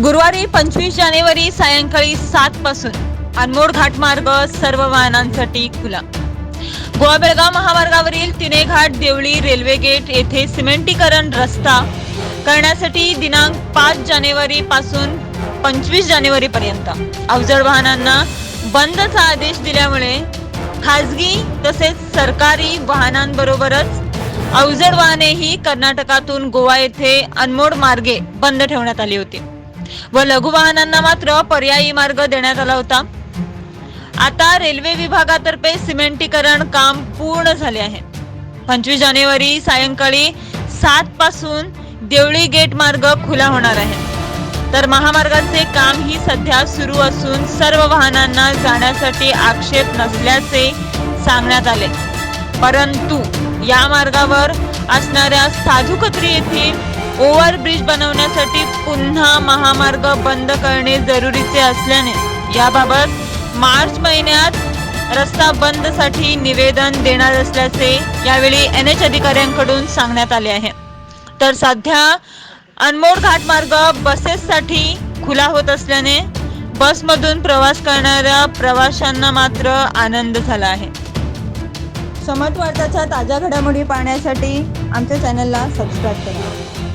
गुरुवारी पंचवीस जानेवारी सायंकाळी सात पासून अनमोड घाटमार्ग सर्व वाहनांसाठी खुला. गोवा बेळगाव महामार्गावरील तिने घाट देवळी रेल्वे गेट येथे सिमेंटीकरण रस्ता करण्यासाठी दिनांक पाच जानेवारी पासून पंचवीस जानेवारी पर्यंत. अवजड वाहनांना बंदचा आदेश दिल्यामुळे खासगी तसेच सरकारी वाहनांबरोबरच अवजड वाहनेही कर्नाटकातून गोवा येथे अनमोड मार्गे बंद ठेवण्यात आली होती. व लघु वाहनांना मात्र पर्यायी मार्ग देण्यात आला होता. आता रेल्वे विभागातर्फे सिमेंटीकरण काम पूर्ण झाले आहे. पंचवीस जानेवारी सायंकाळी सात पासून देवळी गेट मार्ग खुला होणार आहे. तर महामार्गाचे काम ही सध्या सुरू असून सर्व वाहनांना जाण्यासाठी आक्षेप नसल्याचे सांगण्यात आले. परंतु या मार्गावर असणाऱ्या साधुकत्री येथील ओव्हरब्रिज बनवण्यासाठी पुन्हा महामार्ग बंद करणे जरुरीचे असल्याने याबाबत मार्च महिन्यात रस्ता बंदसाठी निवेदन देणार असल्याचे यावेळी एन एच अधिकाऱ्यांकडून सांगण्यात आले आहे. तर सध्या अनमोड घाट मार्ग बसेससाठी खुला होत असल्याने बसमधून प्रवास करणाऱ्या प्रवाशांना मात्र आनंद झाला आहे. समत वार्ताच्या ताज्या घडामोडी पाहण्यासाठी आमच्या चॅनलला सबस्क्राईब करा.